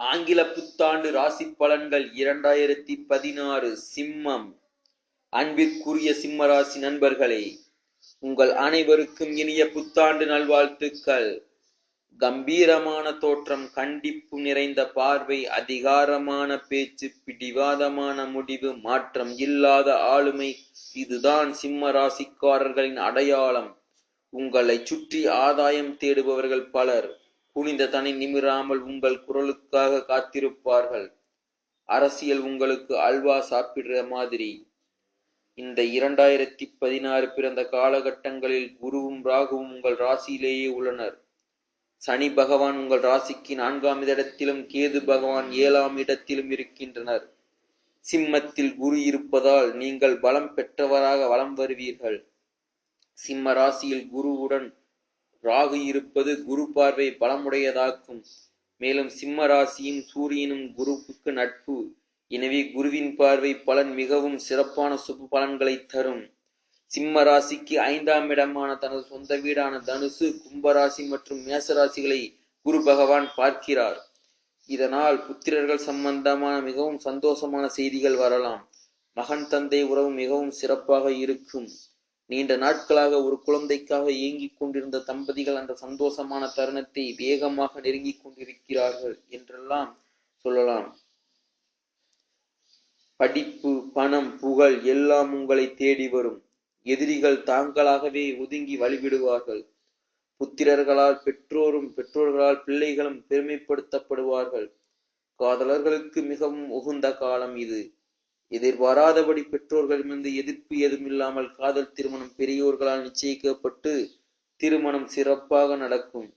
ஆங்கில புத்தாண்டு ராசி பலன்கள் இரண்டாயிரத்தி பதினாறு சிம்மம். அன்பிற்குரிய சிம்மராசி நண்பர்களே உங்கள் அனைவருக்கும் இனிய புத்தாண்டு நல்வாழ்த்துக்கள். கம்பீரமான தோற்றம் கண்டிப்பு நிறைந்த பார்வை அதிகாரமான பேச்சு பிடிவாதமான முடிவு மாற்றம் இல்லாத ஆளுமை இதுதான் சிம்ம ராசிக்காரர்களின் அடையாளம். உங்களை சுற்றி ஆதாயம் தேடுபவர்கள் பலர். குனிந்த தனி நிமிராமல் உங்கள் குரலுக்காக காத்திருப்பார்கள். அரசியல் உங்களுக்கு அல்வா சாப்பிடுற மாதிரி. இந்த இரண்டாயிரத்தி பதினாறு பிறந்த காலகட்டங்களில் குருவும் ராகுவும் உங்கள் ராசியிலேயே உள்ளனர். சனி பகவான் உங்கள் ராசிக்கு நான்காம் இடத்திலும் கேது பகவான் ஏழாம் இடத்திலும் இருக்கின்றனர். சிம்மத்தில் குரு இருப்பதால் நீங்கள் பலம் பெற்றவராக வலம் வருவீர்கள். சிம்ம ராசியில் குருவுடன் ராகு இருப்பது குரு பார்வை பலமுடையதாக்கும். மேலும் சிம்ம ராசியும் சூரியனும் குருவுக்கு நட்பு. எனவே குருவின் பார்வை பலன் மிகவும் சிறப்பான சுப பலன்களை தரும். சிம்ம ராசிக்கு ஐந்தாம் இடமான தனது சொந்த வீடான தனுசு கும்பராசி மற்றும் மேசராசிகளை குரு பகவான் பார்க்கிறார். இதனால் புத்திரர்கள் சம்பந்தமான மிகவும் சந்தோஷமான செய்திகள் வரலாம். மகன் தந்தை உறவு மிகவும் சிறப்பாக இருக்கும். நீண்ட நாட்களாக ஒரு குழந்தைக்காக ஏங்கிக் கொண்டிருந்த தம்பதிகள் அந்த சந்தோஷமான தருணத்தை வேகமாக நெருங்கிக் கொண்டிருக்கிறார்கள் என்றெல்லாம் சொல்லலாம். படிப்பு பணம் புகழ் எல்லாம் உங்களை தேடி வரும். எதிரிகள் தாங்களாகவே ஒதுங்கி வழிவிடுவார்கள். புத்திரர்களால் பெற்றோரும் பெற்றோர்களால் பிள்ளைகளும் பெருமைப்படுத்தப்படுவார்கள். காதலர்களுக்கு மிகவும் உகுந்த காலம் இது. எதிர்பாராதபடி பெற்றோர்களிடமிருந்து எதிர்ப்பு எதுவுமில்லாமல் காதல் திருமணம் பெரியோர்களால் நிச்சயிக்கப்பட்டு திருமணம் சிறப்பாக நடக்கும்.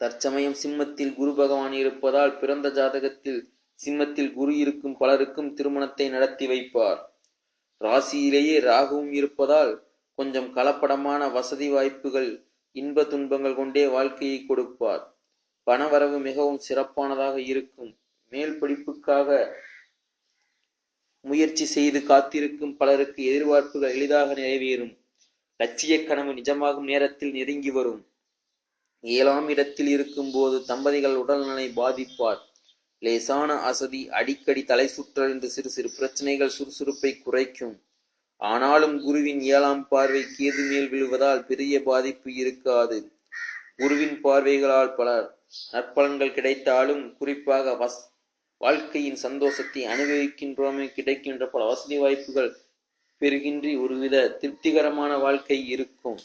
தற்சமயம் சிம்மத்தில் குரு பகவான் இருப்பதால் பிறந்த ஜாதகத்தில் சிம்மத்தில் குரு இருக்கும் பலருக்கும் திருமணத்தை நடத்தி வைப்பார். ராசியிலேயே ராகுவும் இருப்பதால் கொஞ்சம் கலப்படமான வசதி வாய்ப்புகள் இன்ப துன்பங்கள் கொண்டே வாழ்க்கையை கொடுப்பார். பணவரவு மிகவும் சிறப்பானதாக இருக்கும். மேல் படிப்புக்காக முயற்சி செய்து காத்திருக்கும் பலருக்கு எதிர்பார்ப்புகள் எளிதாக நிறைவேறும். லட்சிய கனவு நிஜமாகும் நேரத்தில் நெருங்கி வரும். ஏழாம் இடத்தில் இருக்கும் போது தம்பதிகள் உடல்நலை பாதிப்பார். லேசான அசதி அடிக்கடி தலை சுற்றல் என்று சிறு சிறு பிரச்சனைகள் சுறுசுறுப்பை குறைக்கும். ஆனாலும் குருவின் ஏழாம் பார்வை கேது மேல் விழுவதால் பெரிய பாதிப்பு இருக்காது. குருவின் பார்வைகளால் பலர் நற்பலன்கள் கிடைத்தாலும் குறிப்பாக வஸ் வாழ்க்கையின் சந்தோஷத்தை அனுபவிக்கின்றோமே கிடைக்கின்ற பல வசதி வாய்ப்புகள் பெறுகின்றி ஒருவித திருப்திகரமான வாழ்க்கை இருக்கும்.